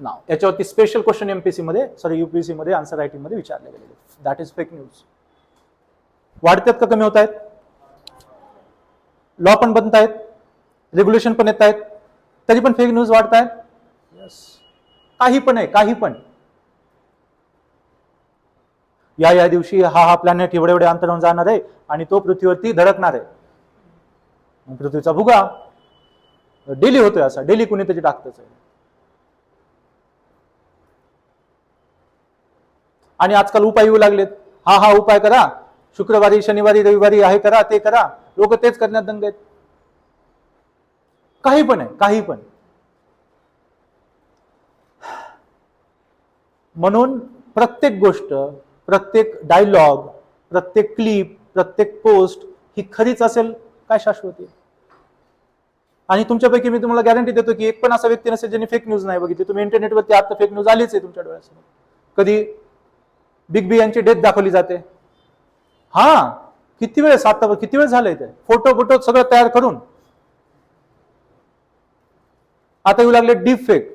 नाव. याच्यावरती special question MPC मध्ये sorry UPSC मध्ये आन्सर रायटिंगमध्ये विचारले गेलेले दॅट इज फेक न्यूज वाढतात का कमी होत आहेत लॉ पण बनत आहेत रेग्युलेशन पण येत आहेत तरी पण फेक न्यूज वाढत आहेत यस काही पण आहे काही पण. या या दिवशी हा हा प्लॅनेट एवढे एवढे अंतरावून जाणार आहे आणि तो पृथ्वीवरती धडकणार आहे. पृथ्वीचा भुगा. डेली होतोय असा. डेली कुणी त्याची टाकतच आहे. आणि आजकाल उपाय येऊ लागलेत. हा हा उपाय करा. शुक्रवारी शनिवारी रविवारी आहे करा ते करा. लोक तेच करण्यात दंग आहेत. काही पण आहे काही पण. म्हणून प्रत्येक गोष्ट प्रत्येक डायलॉग प्रत्येक क्लिप प्रत्येक पोस्ट ही खरीच असेल काय शाश्वती आणि तुमच्यापैकी मी तुम्हाला गॅरंटी देतो की एक पण असा व्यक्ती नसेल ज्यांनी फेक न्यूज नाही बघितली. तुम्ही इंटरनेटवरती आता फेक न्यूज आलीच आहे तुमच्या डोळ्यासमोर. कधी बिग बी यांची डेथ दाखवली जाते. हा किती वेळ सात किती वेळ झाले ते? फोटो फोटो सगळं तयार करून. आता येऊ लागले डीप फेक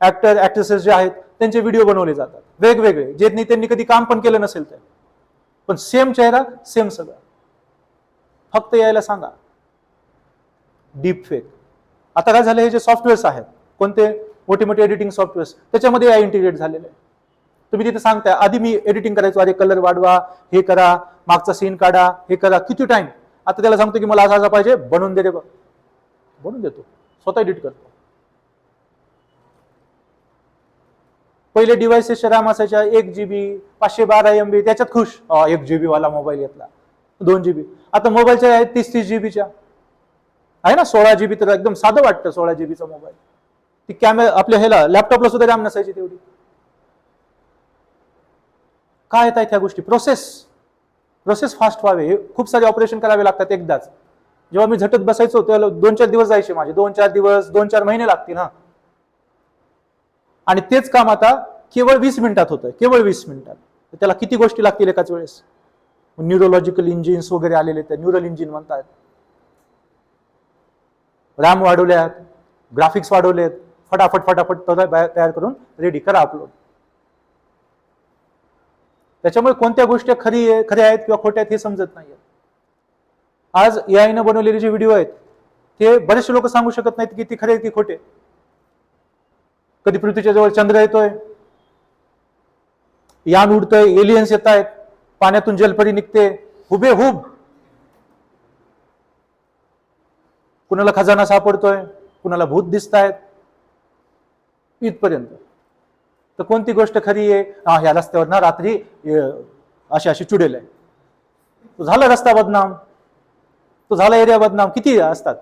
ऍक्टर ऍक्ट्रेसेस जे आहेत त्यांचे व्हिडिओ बनवले जातात. वेगवेगळे जे त्यांनी कधी काम पण केलं नसेल ते. पण सेम चेहरा सेम सगळं. फक्त यायला सांगा. डीप फेक आता काय झालं हे जे सॉफ्टवेअर्स आहेत कोणते? मोठे मोठे एडिटिंग सॉफ्टवेअर्स त्याच्यामध्ये या इंटिग्रेट झालेले आहे. तुम्ही तिथे सांगताय आधी मी एडिटिंग करायचो अरे कलर वाढवा हे करा मागचा सीन काढा हे करा किती टाइम आता त्याला सांगतो की मला असा असा पाहिजे बनवून दे रे बनवून देतो. स्वतः एडिट करतो. पहिले डिव्हाइसेस रॅम असायच्या एक जीबी पाचशे बारा एम बी त्याच्यात खुश. एक एक जीबी वाला मोबाईल घेतला. दोन जीबी आता मोबाईलच्या आहेत तीस तीस जीबीच्या आहे ना सोळा जीबी तर एकदम साधं वाटतं सोळा जीबीचा मोबाईल ती कॅमेरा आपल्या ह्याला लॅपटॉपला सुद्धा रॅम नसायची तेवढी. काय येत आहेत ह्या गोष्टी? प्रोसेस प्रोसेस फास्ट व्हावे. हे खूप सारे ऑपरेशन करावे लागतात एकदाच. जेव्हा मी झटत बसायचो तेव्हा दोन चार दिवस जायचे माझे. दोन चार दिवस दोन चार महिने लागतील ना आणि तेच काम आता केवळ वीस मिनिटात होतं. केवळ वीस मिनिटात. त्याला किती गोष्टी लागतील एकाच वेळेस? न्यूरोलॉजिकल इंजिन्स वगैरे आलेले आहेत न्यूरल इंजिन म्हणतात. रॅम वाढवल्यात ग्राफिक्स वाढवलेत. फटाफट फटाफट तयार तयार करून रेडी करा अपलोड त्याच्यामुळे कोणत्या गोष्टी खरी आहे खऱ्या आहेत किंवा खोट्या आहेत हे समजत नाहीये. आज AI न बनवलेले जे व्हिडिओ आहेत ते बरेचसे लोक सांगू शकत नाहीत की ती खरे आहेत की खोटे कधी पृथ्वीच्या जवळ चंद्र येतोय यान उडतंय एलियन्स येत आहेत पाण्यातून जलपरी निघते हुबे हुब. कुणाला खजाना सापडतोय कुणाला भूत दिसत आहेत इथपर्यंत. तर कोणती गोष्ट खरी आहे? हा ह्या रस्त्यावर ना रात्री अशी अशी चुडेल आहे. तो झाला रस्ता बदनाम. तो झाला एरिया बदनाम. किती असतात?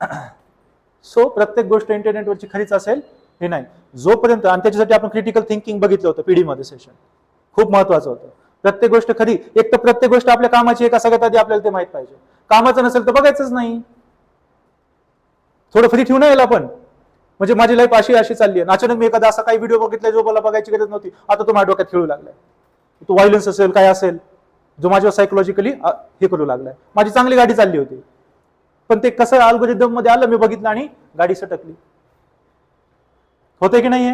सो प्रत्येक गोष्ट इंटरनेटवरची खरीच असेल हे नाही. जोपर्यंत आणि त्याच्यासाठी आपण क्रिटिकल थिंकिंग बघितलं होतं पिढीमध्ये सेशन खूप महत्वाचं होतं. प्रत्येक गोष्ट खरी. एक तर प्रत्येक गोष्ट आपल्या कामाची एका सगळ्यात आधी आपल्याला ते माहीत पाहिजे. कामाचं नसेल तर बघायचंच नाही. थोडं फ्री ठेवून येईल पण. म्हणजे माझी लाईफ अशी अशी चालली आहे. अचानक मी एखादा असा काही व्हिडिओ बघितला जो मला बघायची गरज नव्हती. आता तो माझ्या डोक्यात खेळू लागलाय. तो व्हायलन्स असेल काय असेल जो माझ्यावर सायकोलॉजिकली हे करू लागलाय. माझी चांगली गाडी चालली होती. पण ते कसं अल्गोरिदममध्ये आलं मी बघितलं आणि गाडी सटकली. होते की नाहीये?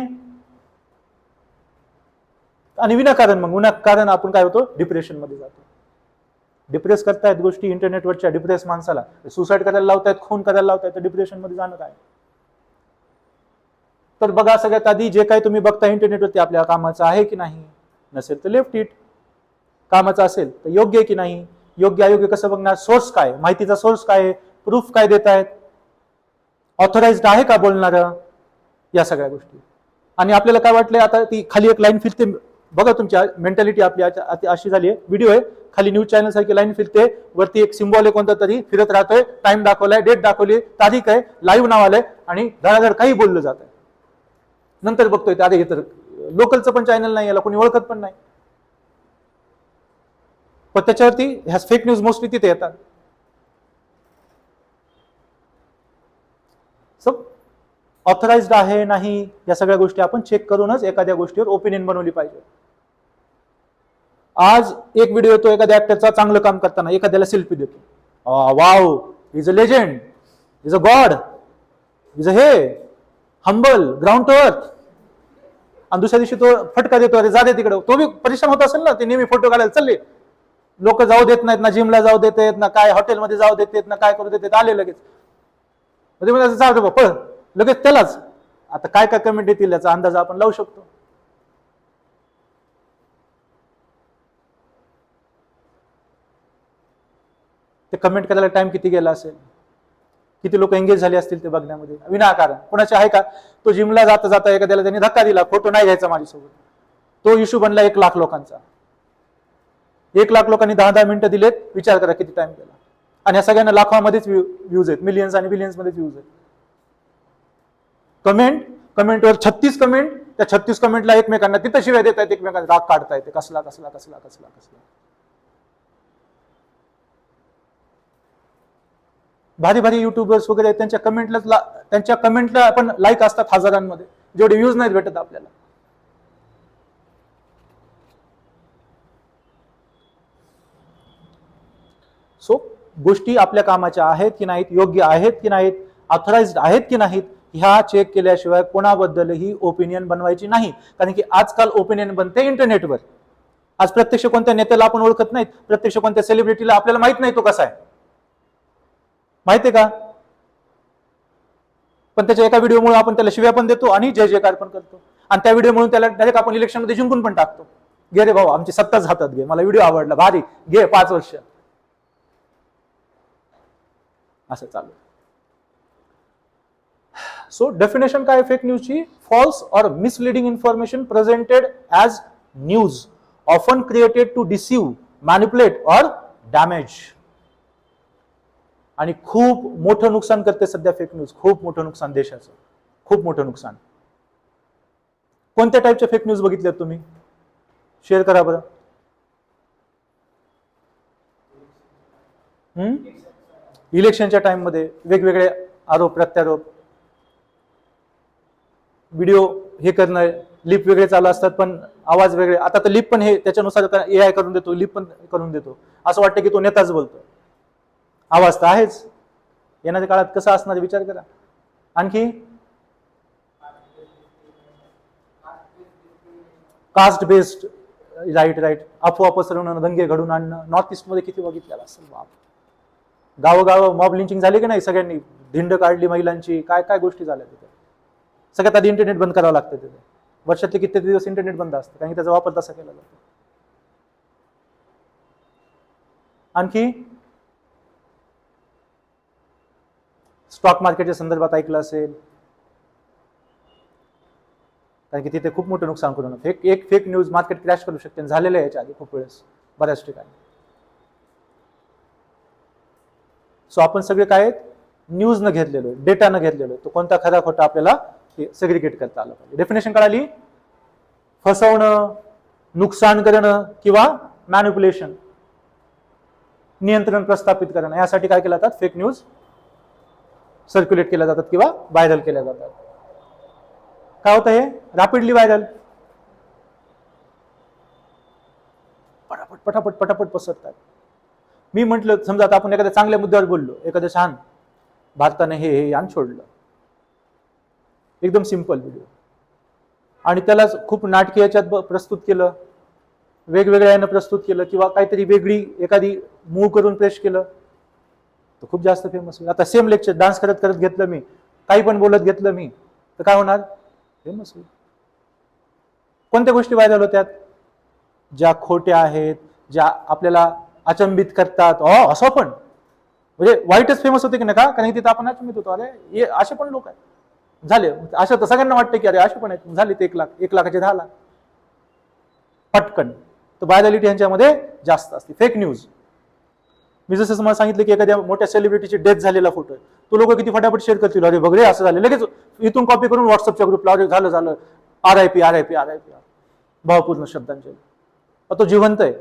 आणि विनाकारण मग विनाकारण आपण काय होतो? डिप्रेशनमध्ये जातो. डिप्रेस करतायत गोष्टी इंटरनेटवरच्या डिप्रेस माणसाला. सुसाईड करायला लावतायत खून करायला लावतायत डिप्रेशनमध्ये जाणं काय? तर बघा सगळ्यात आधी जे काही तुम्ही बघता इंटरनेटवरती आपल्या कामाचं आहे की नाही नसेल तर लेफ्ट इट कामाचं असेल तर योग्य आहे की नाही योग्य अयोग्य कसं बघणार सोर्स काय माहितीचा सोर्स काय प्रूफ काय देत आहेत ऑथोराइज्ड आहे का बोलणार या सगळ्या गोष्टी. आणि आपल्याला काय वाटलंय आता ती खाली एक लाईन फिरते बघा तुमची मेंटॅलिटी आपली अशी झाली आहे व्हिडिओ आहे खाली न्यूज चॅनल सारखी लाईन फिरते वरती एक सिम्बॉल आहे कोणता तरी फिरत राहतोय टाइम दाखवलाय डेट दाखवली तारीख आहे लाईव्ह नाव आलंय आणि धडाधड काही बोललं जात आहे. नंतर बघतोय आधी अरे हे तर लोकलचं पण चॅनल नाही याला कोणी ओळखत पण नाही. पण त्याच्यावरती ह्या फेक न्यूज मोस्टली तिथे येतात. सब ऑथराइज्ड आहे नाही या सगळ्या गोष्टी आपण चेक करूनच एखाद्या गोष्टीवर ओपिनियन बनवली पाहिजे. आज एक व्हिडिओ येतो एखाद्या ऍक्टरचा चांगलं काम करताना एखाद्याला सेल्फी देतो. Wow is a legend is a god is a he humble ground to earth आणि दुसऱ्या दिवशी तो फटका देतो अरे जा दे तिकडे. तो बी परिश्रम होत असेल ना ते नेहमी फोटो काढायला चालले. लोक जाऊ देत नाहीत ना जिमला जाऊ देत आहेत ना काय हॉटेलमध्ये जाऊ देत आहेत ना काय करू देत आले लगेच. म्हणजे म्हणजे जाऊ बा, पळ. लगेच त्यालाच. आता काय काय कमेंट येतील याचा अंदाज आपण लावू शकतो. ते कमेंट करायला टाइम किती गेला असेल? किती लोक एंगेज झाले असतील ते बघण्यामध्ये. विनाकारण. कोणाचे आहे का? तो जिमला जाता जाता एखाद्याला त्यांनी धक्का दिला फोटो नाही घ्यायचा माझ्यासोबत. तो इश्यू बनला एक लाख लोकांचा. एक लाख लोकांनी दहा दहा मिनिटं दिलेत विचार करा किती टाइम गेला. आणि या सगळ्यांना लाखोमध्येच व्ह्यूज आहेत. मिलियन्स आणि बिलियन्स मध्येच व्ह्यूज आहेत. कमेंट कमेंटवर छत्तीस कमेंट त्या छत्तीस कमेंटला एकमेकांना तिथं शिवाय देत आहेत एकमेकांना राग काढता येते कसला कसला कसला कसला कसला. भारी भारी युट्यूबर्स वगैरे आहेत, त्यांच्या कमेंटला त्यांच्या कमेंटला आपण लाईक असतात हजारांमध्ये. जेवढे व्ह्यूज नाहीत भेटत आपल्याला. सो गोष्टी आपल्या कामाच्या आहेत की नाहीत योग्य आहेत की नाहीत ऑथराइज्ड आहेत की नाहीत ह्या चेक केल्याशिवाय कोणाबद्दलही ओपिनियन बनवायची नाही. कारण की आजकाल ओपिनियन बनते इंटरनेटवर आज प्रत्यक्ष कोणत्या नेत्याला आपण ओळखत नाहीत प्रत्यक्ष कोणत्या सेलिब्रिटीला आपल्याला माहीत नाही तो कसा आहे. माहितीये का? पण त्याच्या एका व्हिडिओमुळे आपण त्याला शिव्या पण देतो आणि जय जयकार पण करतो. आणि त्या व्हिडिओ त्याला डायरेक्ट आपण इलेक्शनमध्ये जिंकून पण टाकतो. घे रे भाऊ आमची सत्ताच हातात घे. मला व्हिडिओ आवडला. भारी. घे पाच वर्ष. असं चालू. सो डेफिनेशन काय fake न्यूजची false or misleading information presented as news often created to deceive manipulate or damage आणि खूप मोठं नुकसान करते सध्या फेक न्यूज खूप मोठं नुकसान देशाचं. खूप मोठं नुकसान. कोणत्या टाईपच्या फेक न्यूज बघितल्यात तुम्ही? शेअर करा बरं. इलेक्शनच्या टाइममध्ये वेगवेगळे आरोप प्रत्यारोप. व्हिडिओ हे करणं लिप वेगळे चालू असतात पण आवाज वेगळे. आता तर लिप पण हे त्याच्यानुसार ए आय करून देतो लिप पण करून देतो. असं वाटतं की तो नेताच बोलतो आवाज तर आहेच. येणाऱ्या काळात कसं असणार विचार करा. आणखी? कास्ट बेस्ड राईट राईट अफवा पसरवणं दंगे घडून आणणं. नॉर्थ ईस्टमध्ये किती बघितलेलं असेल बाप. गावोगाव मॉब लिंचिंग झाली की नाही सगळ्यांनी? धिंड काढली महिलांची. काय काय गोष्टी झाल्या तिथे? सगळ्यात आधी इंटरनेट बंद करावं लागतं तिथे. वर्षातले कित्येक दिवस इंटरनेट बंद असतं. कारण की त्याचा वापर तसा केला जातो. आणखी? स्टॉक मार्केटच्या संदर्भात ऐकलं असेल. कारण की तिथे खूप मोठं नुकसान करून फेक एक फेक न्यूज मार्केट क्रॅश करू शकते झालेलं आहे याच्या आधी खूप वेळेस बऱ्याच ठिकाणी. सो आपण सगळे काय आहेत? न्यूज न घेतलेलो डेटा न घेतलेलो तो कोणता खरा खोटा आपल्याला सेग्रिगेट करता आलं पाहिजे. डेफिनेशन कळाली? फसवणं नुकसान करणं किंवा मॅन्युप्युलेशन नियंत्रण प्रस्थापित करणं. यासाठी काय केलं जातात फेक न्यूज सर्क्युलेट केल्या जातात किंवा व्हायरल केल्या जातात. काय होतं हे? रॅपिडली व्हायरल पटापट पटापट पटापट पसरतात. मी म्हटलं समजा आता आपण एखाद्या चांगल्या मुद्द्यावर बोललो एखादं छान भारताने हे हे यान सोडलं. एकदम सिंपल व्हिडिओ आणि त्याला खूप नाटकी याच्यात प्रस्तुत केलं. वेगवेगळ्या यानं प्रस्तुत केलं किंवा काहीतरी वेगळी एखादी मूव करून प्रेश केलं. तर खूप जास्त फेमस होईल. आता सेम लेक्चर डान्स करत करत घेतलं मी. काही पण बोलत घेतलं मी. तर काय होणार? फेमस होईल. कोणत्या गोष्टी व्हायरल होत्यात? ज्या खोट्या आहेत ज्या आपल्याला अचंबित करतात. अ असं पण. म्हणजे वाईटच फेमस होते की नका का? कारण की तिथं आपण अचंबित होतो. अरे हे असे पण लोक आहेत. झाले. असं तर सगळ्यांना वाटतं की अरे असे पण आहेत. झाले ते एक लाख एक लाखाचे दहा लाख. पटकन. तर व्हायरलिटी यांच्यामध्ये जास्त असते. फेक न्यूज मी जसं तुम्हाला सांगितलं की एखाद्या मोठ्या सेलिब्रिटीची डेथ झालेला फोटो आहे. तो लोक किती फटाफट शेअर करतील अरे बघ रे असं झालं. लगेच इथून कॉपी करून व्हॉट्सअपच्या ग्रुपला अरे झालं झालं. R I P R I P R I P भावपूर्ण शब्दांचे तो जिवंत आहे.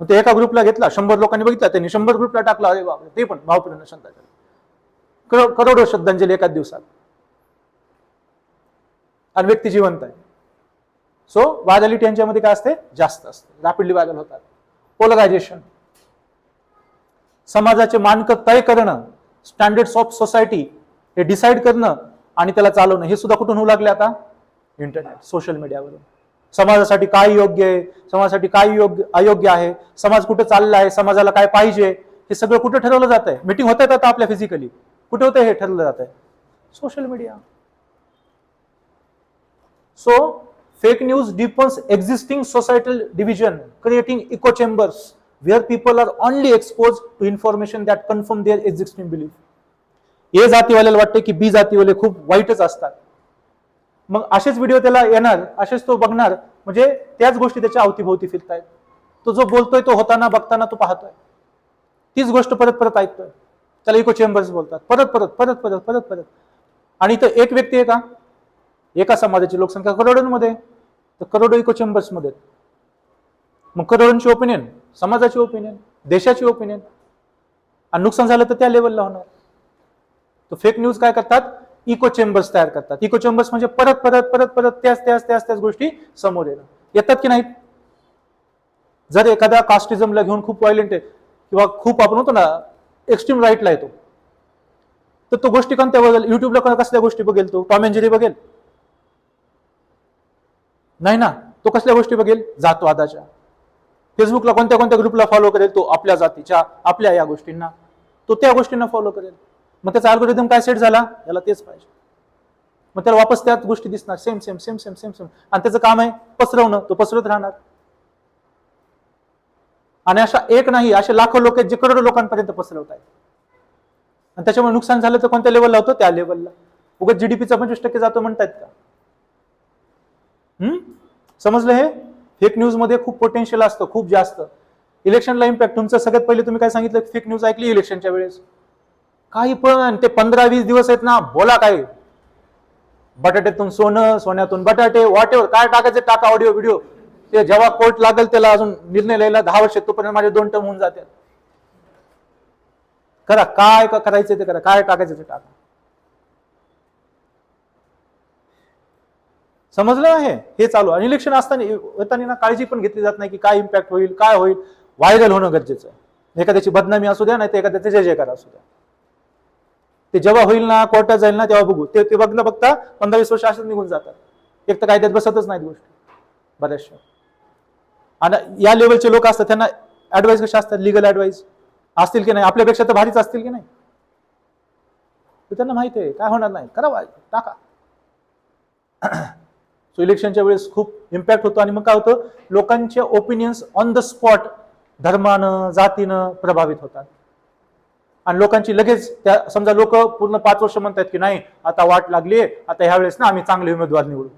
मग ते एका ग्रुपला घेतला शंभर लोकांनी बघितला त्यांनी शंभर ग्रुपला टाकला अरे बापरे ते पण भावपूर्ण श्रद्धांजली करो- करोडो श्रद्धांजली एकाच दिवसात. आणि व्यक्ती जिवंत आहे. सो व्हायरलिटी यांच्यामध्ये काय असते? जास्त असते. रॅपिडली व्हायरल होतात. पोलरायझेशन समाजाचे मानक तय करणं स्टँडर्ड्स ऑफ सोसायटी हे डिसाईड करणं आणि त्याला चालवणं हे सुद्धा कुठून होऊ लागले आता? इंटरनेट सोशल मीडियावरून समाजासाठी काय योग्य आहे? समाजासाठी काय योग्य अयोग्य आहे? समाज कुठे चालला आहे? समाजाला काय पाहिजे? हे सगळं कुठे ठरवलं जात आहे? मिटिंग होत आहेत आता आपल्या फिजिकली कुठे होतं हे ठरवलं जात आहे? Social media so fake news deepens existing societal division, creating echo chambers. Where people are only exposed to information that confirm their existing belief. A जातीवाल्याला वाटते की बी जातीवाले खूप वाईटच असतात. मग असेच व्हिडिओ त्याला येणार असेच तो बघणार म्हणजे त्याच गोष्टी त्याच्या अवतीभोवती फिरतायत. तो जो बोलतोय तो होताना बघताना तो पाहतोय. तीच गोष्ट परत परत ऐकतोय. त्याला इको चेंबर्स बोलतात. परत परत परत परत परत परत. आणि इथं एक व्यक्ती आहे का? एका समाजाची लोकसंख्या करोडोंमध्ये तर करोडो इको चेंबर्समध्ये मुख्यधोरणची मग ओपिनियन समाजाची ओपिनियन देशाची ओपिनियन आणि नुकसान झालं तर त्या लेवलला होणार. तर फेक न्यूज काय करतात? इको चेंबर्स तयार करतात. इको चेंबर्स म्हणजे परत परत परत परत त्याच त्याच त्याच त्याच गोष्टी समोर येणं. येतात की नाहीत? जर एखाद्या कास्टिझमला घेऊन खूप व्हायलेंट आहे किंवा खूप आपण होतो ना एक्स्ट्रीम राईटला येतो तर तो गोष्टी कोणत्या बघेल? युट्यूबला कसल्या गोष्टी बघेल तो? टॉम एंजरी बघेल? नाही ना? तो कसल्या गोष्टी बघेल? जातो आदाच्या फेसबुकला कोणत्या कोणत्या ग्रुपला फॉलो करेल तो आपल्या जातीच्या आपल्या या गोष्टींना. तो त्या गोष्टींना फॉलो करेल. मग त्याचा अल्गोरिदम काय सेट झाला? याला तेच पाहिजे. मग त्याला वापस त्यात गोष्टी दिसणार. Same same same same same same आणि त्याचं काम आहे पसरवणं. तो पसरत राहणार. आणि अशा एक नाही असे लाखो लोक आहेत जे करोडो लोकांपर्यंत पसरवत आहेत. आणि त्याच्यामुळे नुकसान झालं तर कोणत्या लेवलला होतं? त्या लेवलला उगाच जीडीपीचा पंचवीस टक्के जातो म्हणतायत का? हम्म? समजलं हे? फेक न्यूजमध्ये खूप पोटेन्शियल असतं खूप जास्त. इलेक्शनला इम्पॅक्ट तुमचं सगळ्यात पहिले तुम्ही काय सांगितलं? फेक न्यूज ऐकली इलेक्शनच्या वेळेस? काही पण. ते पंधरा वीस दिवस आहेत ना बोला काय? बटाट्यातून सोनं सोन्यातून बटाटे वॉटेवर काय टाकायचे टाका ऑडिओ व्हिडिओ ते जेव्हा कोर्ट लागेल त्याला अजून निर्णय लिहायला दहा वर्ष तोपर्यंत माझे दोन टर्म होऊन जातात. करा काय करायचं ते करा. काय टाकायचं ते टाका. समजलं आहे? हे चालू आणि इलेक्शन असताना येताना ना काळजी पण घेतली जात नाही की काय इम्पॅक्ट होईल काय होईल. व्हायरल होणं गरजेचं आहे. एखाद्याची बदनामी असू द्या नाही तर एखाद्याचे जय जयकार असू द्या. ते जेव्हा होईल ना कोर्टात जाईल ना तेव्हा बघू. ते ते बघणं बघता पंधरा वीस वर्ष असं निघून जातात. एक तर कायद्यात बसतच नाहीत गोष्टी. बऱ्याचशा. आणि या लेवलचे लोक असतात त्यांना ऍडवाइस कशा असतात? लिगल ऍडवाइस असतील की नाही? आपल्यापेक्षा तर भारीच असतील की नाही? त्यांना माहिती आहे. काय होणार नाही. करा टाका. सो इलेक्शनच्या वेळेस खूप इम्पॅक्ट होतो. आणि मग काय होतं? लोकांचे ओपिनियन्स ऑन द स्पॉट धर्मानं जातीनं प्रभावित होतात. आणि लोकांची लगेच त्या समजा लोक पूर्ण पाच वर्ष म्हणतात की नाही आता वाट लागली आता ह्यावेळेस ना आम्ही चांगले उमेदवार निवडू.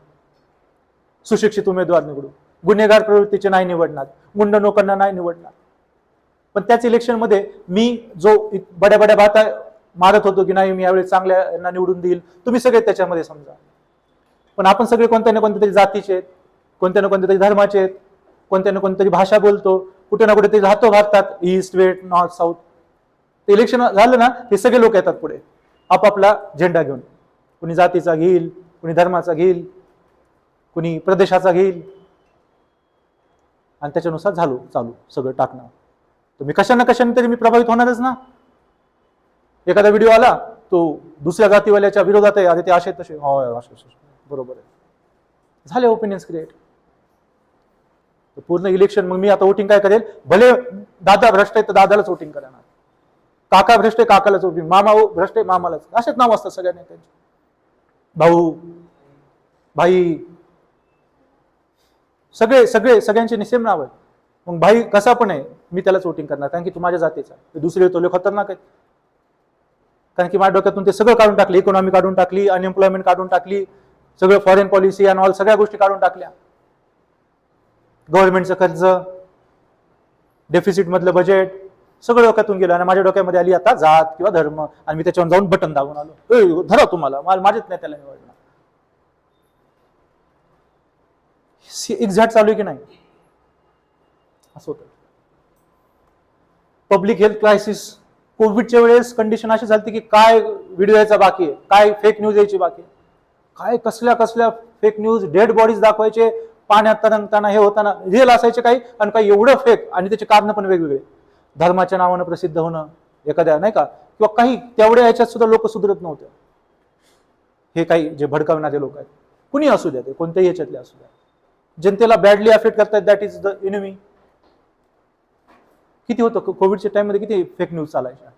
सुशिक्षित उमेदवार निवडू. गुन्हेगार प्रवृत्तीचे नाही निवडणार. गुंड लोकांना नाही निवडणार. पण त्याच इलेक्शनमध्ये मी जो बड्या बड्या बाता मारत होतो की नाही मी यावेळेस चांगल्या यांना निवडून देईल. तुम्ही सगळे त्याच्यामध्ये समजा. पण आपण सगळे कोणत्या ना कोणत्या तरी जातीचे आहेत कोणत्या ना कोणत्या तरी धर्माचे आहेत कोणत्या ना कोणतरी भाषा बोलतो कुठे ना कुठे तरी राहतो भारतात ईस्ट वेस्ट नॉर्थ साऊथ ते इलेक्शन झालं ना हे सगळे लोक येतात पुढे. आपापला झेंडा घेऊन. कुणी जातीचा घेईल कुणी धर्माचा घेईल कुणी प्रदेशाचा घेईल. आणि त्याच्यानुसार झालो चालू सगळं टाकणं तर मी कशाना कशाने तरी मी प्रभावित होणारच ना. एखादा व्हिडिओ आला तो दुसऱ्या जातीवाल्याच्या विरोधात आहे अरे ते असे तसे. होय असे, बरोबर आहे. झाले ओपिनियन्स क्रिएट पूर्ण इलेक्शन मग मी आता वोटिंग काय करेल? भले दादा भ्रष्ट आहे तर दादालाच वोटिंग करणार. काका भ्रष्ट आहे काकालाच वोटिंग मामा हो भ्रष्ट आहे मामालाच. असेच नाव असतात सगळ्या नेत्यांचे. भाऊ भाई सगळे सगळे सगळ्यांचे निसेम नाव आहे मग भाई कसा पण आहे मी त्यालाच वोटिंग करणार कारण की तू माझ्या जातीचा दुसरे तो लय खतरनाक आहेत. कारण की माझ्या डोक्यातून ते सगळं काढून टाकले इकॉनॉमी काढून टाकली अनएम्प्लॉयमेंट काढून टाकली सगळं फॉरेन पॉलिसी अँड ऑल सगळ्या गोष्टी काढून टाकल्या. गव्हर्नमेंटचं कर्ज डेफिसिट मधलं बजेट सगळं डोक्यातून गेलं आणि माझ्या डोक्यामध्ये आली आता जात किंवा धर्म. आणि मी त्याच्यावर जाऊन बटन दाबून आलो. "ए, धरा तुम्हाला मला माझ्याच नाही त्याला निवडणार एक्झॅक्ट चालू आहे की नाही? असं होतं. पब्लिक हेल्थ क्रायसिस कोविडच्या वेळेस कंडिशन अशी झाली की काय व्हिडिओ यायचा बाकी आहे काय फेक न्यूज यायची बाकी आहे. काय कसल्या कसल्या फेक न्यूज डेड बॉडीज दाखवायचे पाण्यात तरंगताना हे होताना रिअल असायचे काही आणि काही एवढं फेक आणि त्याचे कारण पण वेगवेगळे. धर्माच्या नावानं प्रसिद्ध होणं एखाद्या नाही का? किंवा काही तेवढ्या ह्याच्यात सुद्धा लोक सुधरत नव्हते. हे काही जे भडकावणारे लोक आहेत. कुणी असू द्या ते कोणत्याही याच्यातले असू द्या. जनतेला बॅडली अफेक्ट करतात दॅट इज द एनिमी किती होतं कोविडच्या टाइममध्ये किती फेक न्यूज चालायच्या?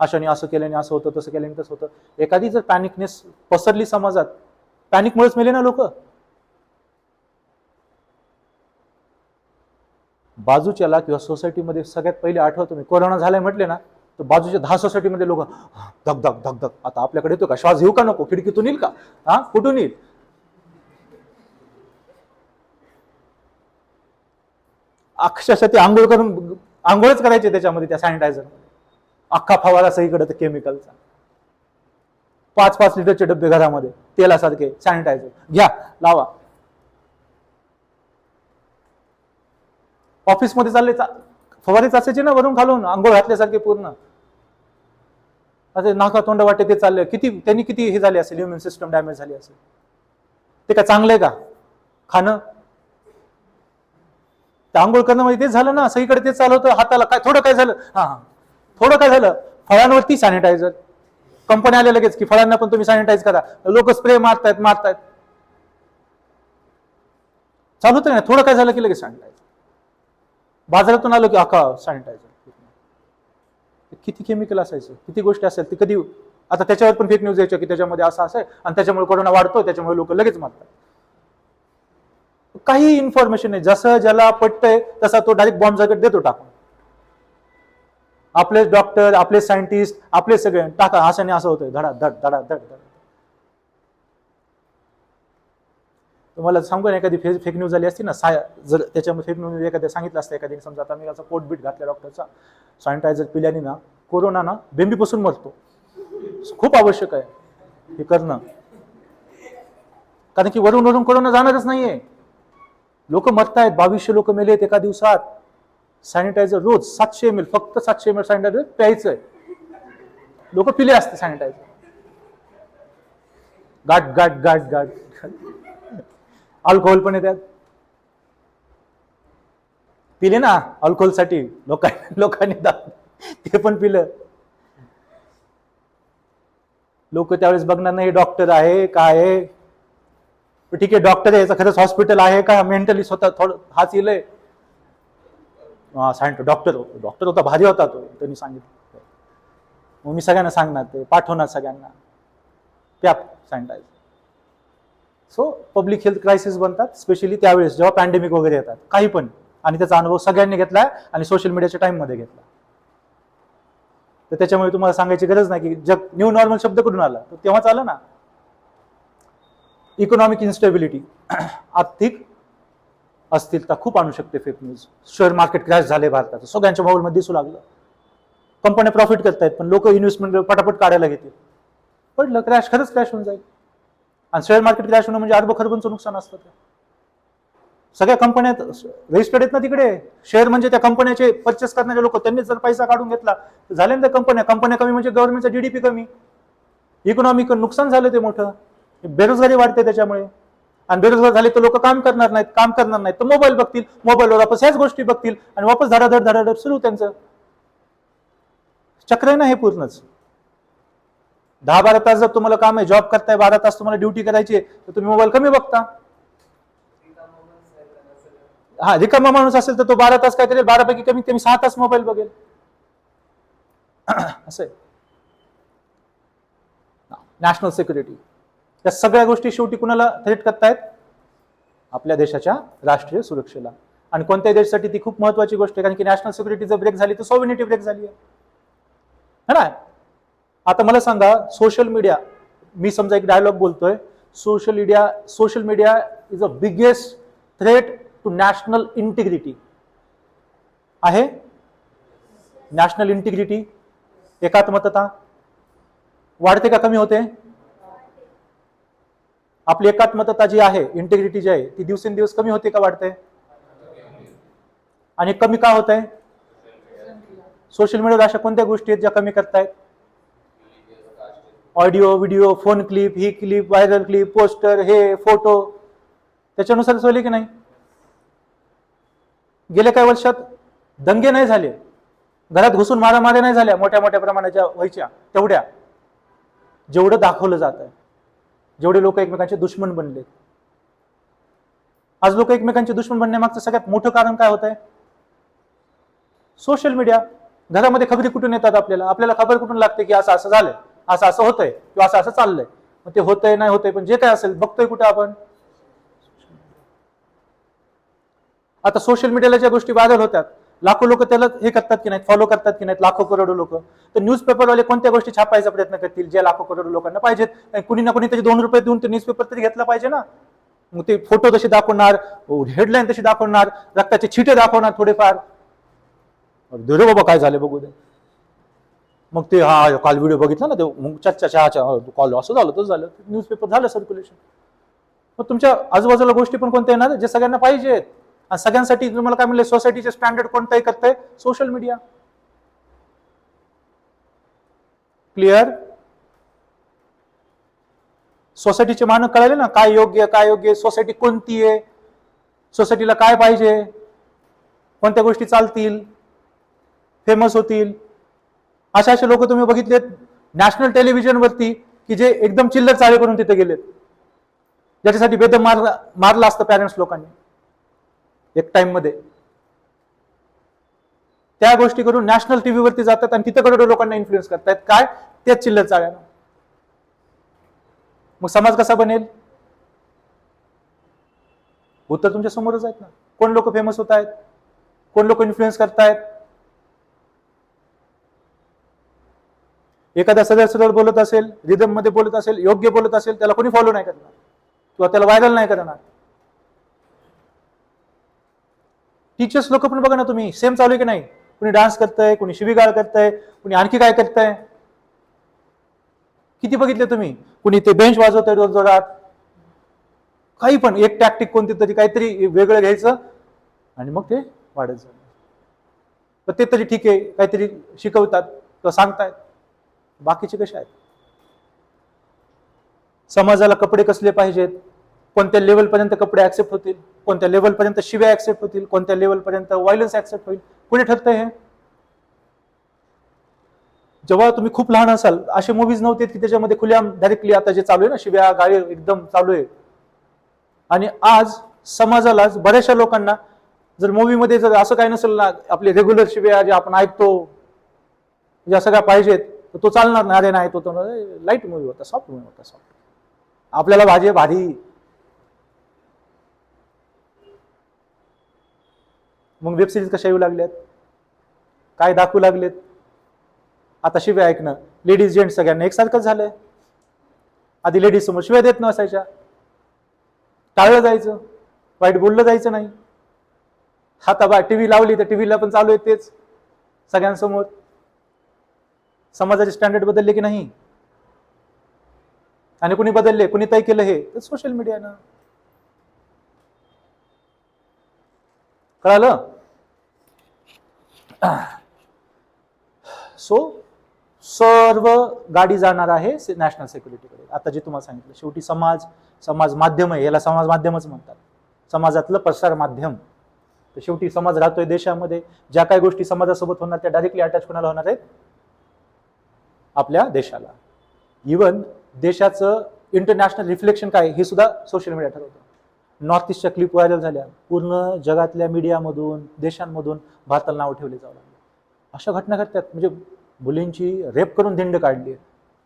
अशाने असं केल्याने असं होतं तसं केल्याने तसं होतं. एखादी जर पॅनिकनेस पसरली समाजात पॅनिकमुळेच मेले ना लोक. बाजूच्याला किंवा सोसायटीमध्ये सगळ्यात पहिले आठवतो मी कोरोना झालाय म्हटले ना तर बाजूच्या दहा सोसायटीमध्ये लोक धक धक धक धक आता आपल्याकडे येतो का? श्वास घेऊ का नको? खिडकीतून येईल का? हा कुठून येईल? अक्षरशः ते आंघोळ करून आंघोळच करायचे त्याच्यामध्ये त्या सॅनिटायझर अख्खा फवारा सगळीकडे ते केमिकलचा पाच पाच लिटरचे डबे घरामध्ये तेलासारखे सॅनिटायझर घ्या लावा. ऑफिसमध्ये चालले चा- फवारेच ना वरून घालून? आंघोळ घातल्यासारखे पूर्ण. असे नाका तोंड वाटे ते चालले. किती त्यांनी किती हे झाले असेल? इम्युन सिस्टम डॅमेज झाली असेल. ते काय चांगलं आहे का? खाणं? ते आंघोळ करणं म्हणजे तेच झालं ना. सगळीकडे तेच चालवतं हाताला काय थोडं काय झालं? हा हा. थोडं काय झालं? फळांवरती सॅनिटायझर कंपनी आल्या लगेच की फळांना पण तुम्ही सॅनिटाईज करा. लोक स्प्रे मारतायत मारतायत. चालू तर थोडं काय झालं की लगेच सॅनिटाईज बाजारातून आलो की अका सॅनिटायझर किती केमिकल असायचं? किती गोष्टी असेल ती कधी आता त्याच्यावर पण फेक न्यूज यायच्या की त्याच्यामध्ये असं असं आहे. आणि त्याच्यामुळे कोरोना वाढतो त्याच्यामुळे लोक लगेच मारतात. काही इन्फॉर्मेशन नाही. जसं ज्याला पटतंय तसा तो डायरेक्ट बॉम्ब जगत देतो टाकून. आपले डॉक्टर आपले सायंटिस्ट आपले सगळे टाका असं असं होतं धडा धड धडा धड धड. तुम्हाला सांगू ना एखादी फेक न्यूज झाली असती ना साय जर त्याच्यामध्ये फेक न्यूज एखाद्या सांगितलं असतं एखादी समजा आता मी त्याचा कोट बीट घातला डॉक्टरचा सॅनिटायझर पिल्याने ना कोरोना ना बेंबीपासून मरतो. खूप आवश्यक आहे. हे करणं कारण की वरून वरून कोरोना जाणारच नाहीये. लोक मरतायत बावीसशे लोक मेलेत एका दिवसात. सॅनिटायझर रोज सातशे एम एल फक्त सातशे एम एल सॅनिटायझर आहे लोक पिले असते सॅनिटायझर गाठ गाठ गाठ गाठ. अल्कोहोल पण येतात. पिले ना अल्कोहोलसाठी लोकांनी लोकांनी दा- ते पण पिलं. लोक त्यावेळेस बघणार नाही डॉक्टर आहे काय आहे? ठीक आहे डॉक्टर आहे याचं खरंच हॉस्पिटल आहे का? मेंटली स्वतः थोडं हाच येईल सायंट डॉक्टर होतो. डॉक्टर होता भारी होता तो. त्यांनी सांगितलं. मग मी सगळ्यांना सांगणार ते पाठवणार सगळ्यांना. त्या sanitiser so public health crisis बनतात स्पेशली त्यावेळेस जेव्हा पॅन्डेमिक वगैरे येतात. काही पण. आणि त्याचा अनुभव सगळ्यांनी घेतलाय आणि सोशल मीडियाच्या टाइममध्ये घेतला. तर त्याच्यामुळे तुम्हाला सांगायची गरज नाही की जग न्यू नॉर्मल शब्द कुठून आला? तर तेव्हाच आलं ना. इकॉनॉमिक इन्स्टेबिलिटी आर्थिक अस्थिरता खूप आणू शकते fake news share market crash झाले भारतात सगळ्यांच्या मोबाईलमध्ये दिसू लागलं. कंपन्या प्रॉफिट करतायत पण लोक इन्व्हेस्टमेंट पटापट काढायला घेतील. पडलं क्रॅश खरंच क्रॅश होऊन जाईल. आणि शेअर मार्केट क्रॅश होणं म्हणजे अर्ब खरबंचं नुकसान असतं ते. सगळ्या कंपन्या रजिस्टर्ड आहेत ना तिकडे. शेअर म्हणजे त्या कंपन्याचे परचेस करणारे लोक. त्यांनी जर पैसा काढून घेतला तर झाले ना त्या कंपन्या कंपन्या कमी म्हणजे गव्हर्नमेंटचा जीडीपी कमी. इकॉनॉमिक नुकसान झालं ते मोठं. बेरोजगारी वाढते त्याच्यामुळे. आणि बेरोजगार झाले तर लोक काम करणार नाहीत काम करणार नाहीत. तर मोबाईल बघतील मोबाईलवर वापस ह्याच गोष्टी बघतील आणि वापस धडाधड धडाधड सुरू त्यांचं. चक्र आहे ना हे पूर्णच. दहा बारा तास जर तुम्हाला काम आहे जॉब करताय बारा तास तुम्हाला ड्युटी करायची आहे तर तुम्ही मोबाईल कमी बघता. हा रिकामा माणूस असेल तर तो बारा तास काय करेल बारापैकी कमीत कमी सहा तास मोबाईल बघेल. असं आहे. नॅशनल सिक्युरिटी त्या सगळ्या गोष्टी शेवटी कुणाला थेट करतायत? आपल्या देशाच्या राष्ट्रीय सुरक्षेला. आणि कोणत्याही देशासाठी ती खूप महत्वाची गोष्ट आहे कारण की नॅशनल सिक्युरिटी जर ब्रेक झाली तर सॉव्हिनिटी ब्रेक झाली आहे. है ना? आता मला सांगा सोशल मीडिया मी समजा एक डायलॉग बोलतोय. Social media social media is a biggest threat to national integrity आहे? नॅशनल इंटिग्रिटी एकात्मतता वाढते का कमी होते? आपली एकात्मतता जी आहे इंटिग्रिटी जी आहे ती दिवसेंदिवस कमी होते का वाढते? आणि कमी का होत आहे सोशल मीडियावर अशा कोणत्या गोष्टी आहेत ज्या कमी करतायत? ऑडिओ व्हिडिओ फोन क्लिप ही क्लिप व्हायरल क्लिप पोस्टर हे फोटो त्याच्यानुसार सोयले की नाही? गेल्या काही वर्षात दंगे नाही झाले. घरात घुसून मारामाऱ्या नाही झाल्या मोठ्या मोठ्या प्रमाणाच्या व्हायच्या तेवढ्या. जेवढं दाखवलं जात आहे जेवढे लोक एकमेकांचे दुश्मन बनले. आज लोक एकमेकांचे दुश्मन बनण्यामागचं सगळ्यात मोठं कारण काय होत आहे सोशल मीडिया घरामध्ये खबरी कुठून येतात आपल्याला? आपल्याला खबर कुठून लागते की असं असं झालंय? असं असं होतंय? किंवा असं असं चाललंय? मग ते होतंय नाही होतंय पण जे काय असेल बघतोय कुठे आपण? आता सोशल मीडियाला ज्या गोष्टी व्हायरल होतात लाखो लोक त्याला हे करतात की नाहीत फॉलो करतात की नाहीत लाखो करोडो लोक. तर न्यूजपेपरवाले कोणत्या गोष्टी छापायचा प्रयत्न करतील ज्या लाखो करोडो लोकांना पाहिजेत? कुणी ना कुणी त्याचे दोन रुपये देऊन ते न्यूजपेपर तरी घेतला पाहिजे ना? मग ते फोटो तसे दाखवणार हेडलाईन तशी दाखवणार रक्ताचे छिटे दाखवणार थोडेफार. दे बाबा काय झालं बघू दे. मग ते हा काल व्हिडिओ बघितला ना ते मग चर्चा चहाच्या कॉल असं झालं तसं झालं. न्यूजपेपर झालं सर्क्युलेशन मग तुमच्या आजूबाजूला गोष्टी पण कोणत्या येणार जे सगळ्यांना पाहिजेत? सगळ्यांसाठी तुम्हाला काय म्हणले सोसायटीचे स्टँडर्ड कोणतं कोणताही आहे सोशल मीडिया क्लिअर सोसायटीचे मानक कळाले ना काय योग्य काय योग्य सोसायटी कोणती आहे? सोसायटीला काय पाहिजे? कोणत्या गोष्टी चालतील? फेमस होतील? अशा असे लोक तुम्ही बघितलेत नॅशनल टेलिव्हिजनवरती की जे एकदम चिल्लर चाळे करून तिथे गेलेत. ज्याच्यासाठी बेदम मार मारला असतं पॅरेंट्स लोकांनी. एक टाइममध्ये. त्या गोष्टी करून नॅशनल टीव्हीवरती जातात आणि तिथे लोकांना इन्फ्लुएन्स करतायत. काय? तेच चिल्लर चाळ्यानं. मग समाज कसा बनेल? उत्तर तुमच्या समोरच आहेत ना. कोण लोक फेमस होत आहेत? कोण लोक इन्फ्लुएन्स करतायत? एखादा सरळ सदर बोलत असेल रिदममध्ये बोलत असेल योग्य बोलत असेल त्याला कोणी फॉलो नाही करणार. किंवा त्याला व्हायरल नाही करणार. टीचर्स लोक पण बघा ना तुम्ही सेम चालू आहे की नाही? कुणी डान्स करतंय कुणी शिवीगाळ करतंय कुणी आणखी काय करतंय? किती बघितले तुम्ही? कुणी ते बेंच वाजवतंय रोज जोरात? काही पण एक टॅक्टिक कोणती तरी काहीतरी वेगळं घ्यायचं आणि मग ते वाढत तर ते तरी ठीक आहे काहीतरी शिकवतात किंवा सांगतायत. बाकीचे कसे आहेत? समाजाला कपडे कसले पाहिजेत? कोणत्या लेवलपर्यंत कपडे ऍक्सेप्ट होतील? कोणत्या लेवलपर्यंत शिव्या ऍक्सेप्ट होतील? कोणत्या लेवलपर्यंत व्हायलन्स ऍक्सेप्ट होईल? कुठे ठरतंय हे? जेव्हा तुम्ही खूप लहान असाल असे मूवीज नव्हते की त्याच्यामध्ये खुल्या डायरेक्टली आता जे चालू आहे ना शिव्या गाळी एकदम चालू आहे. आणि आज समाजाला बऱ्याचशा लोकांना जर मूवीमध्ये जर असं काही नसेल ना आपले रेग्युलर शिव्या जे आपण ऐकतो ज्या सगळ्या पाहिजेत तर तो चालणार नाही. अरे नाही तो तो लाइट मूवी होता सॉफ्ट मूवी होता सॉफ्ट आपल्याला भाजी भारी. मग वेब सिरीज कशा येऊ लागल्यात? काय दाखवू लागलेत? आता शिव्या ऐकणं लेडीज जेंट्स सगळ्यांना एकसारखंच झालंय. आधी लेडीज समोर शिव्या देत नसायच्या. टाळलं जायचं. वाईट बोललं जायचं नाही. आता बा टीव्ही लावली तर टीव्हीला पण चालू आहे तेच. सगळ्यांसमोर. समाजाचे स्टँडर्ड बदलले की नाही? आणि कुणी बदलले? कुणी तय केलं हे? तर सोशल मीडियानं कळालं? सो सर्व गाडी जाणार आहे नॅशनल सेक्युरिटीकडे आता जे तुम्हाला सांगितलं शेवटी समाज समाज माध्यम आहे याला समाज माध्यमच म्हणतात. समाजातलं प्रसार माध्यम. तर शेवटी समाज राहतोय देशामध्ये. ज्या काही गोष्टी समाजासोबत होणार त्या डायरेक्टली अटॅच कोणाला होणार आहेत? आपल्या देशाला. इवन देशाचं इंटरनॅशनल रिफ्लेक्शन काय हे सुद्धा सोशल मीडिया ठरवतं. नॉर्थ ईस्टच्या क्लिप व्हायरल झाल्या. पूर्ण जगातल्या मीडियामधून देशांमधून भारताला नाव ठेवले जावं लागले. अशा घटना घडतात. म्हणजे मुलींची रेप करून दिंड काढली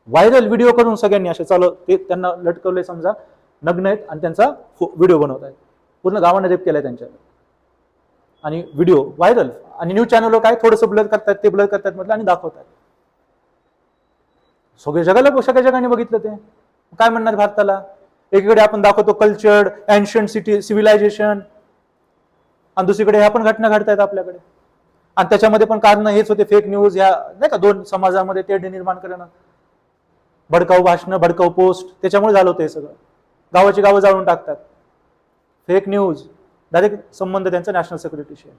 व्हायरल व्हिडिओ करून सगळ्यांनी असे चालू ते त्यांना लटकवले समजा नग्न आहेत आणि त्यांचा व्हिडिओ बनवत आहेत. पूर्ण गावाने रेप केलाय त्यांच्यावर आणि व्हिडिओ व्हायरल आणि न्यूज चॅनलवर काय थोडंसं ब्लर करतात ते ब्लर करतात म्हटलं आणि दाखवतात. सगळे जगाला सगळ्या जगाने बघितलं ते. काय म्हणणार भारताला? एकीकडे आपण दाखवतो कल्चर्ड अँशंट सिटी सिव्हिलायझेशन आणि दुसरीकडे ह्या पण घटना घडतायत आपल्याकडे. आणि त्याच्यामध्ये पण कारण हेच होते फेक न्यूज ह्या नाही का दोन समाजामध्ये तेढ निर्माण करणं. भडकाऊ भाषणं भडकाऊ पोस्ट त्याच्यामुळे झालं होतं हे सगळं. गावाची गावं जाळून टाकतात. फेक न्यूज डायरेक्ट संबंध त्यांचा नॅशनल सिक्युरिटीशी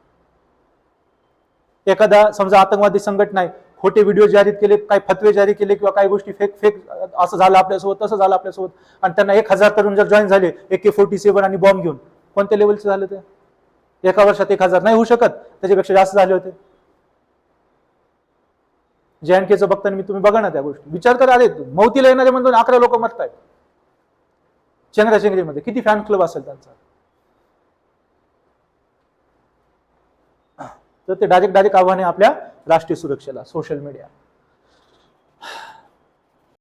एखादा समजा आतंकवादी संघटना आहे खोटे व्हिडिओ जाहीर केले काही फतवे जारी केले किंवा काही गोष्टी फेक फेक असं झालं आपल्यासोबत तसं झालं आपल्यासोबत. आणि त्यांना एक हजार तरुण जर जॉईन झाले ए के फोर्टी सेव्हन आणि बॉम्ब घेऊन कोणत्या लेवलचे झाले ते? एका वर्षात एक हजार. नाही होऊ शकत. त्याच्यापेक्षा जास्त झाले होते. जे केचं बघताना मी तुम्ही बघा ना त्या गोष्टी. विचार करा अरे मौतीला येणारे म्हणून अकरा लोक मरतायत. चेंगराचेंगरीमध्ये किती फॅन क्लब असेल त्यांचा? तर ते डायरेक्ट डायरेक्ट आव्हाने आपल्या राष्ट्रीय सुरक्षेला सोशल मीडिया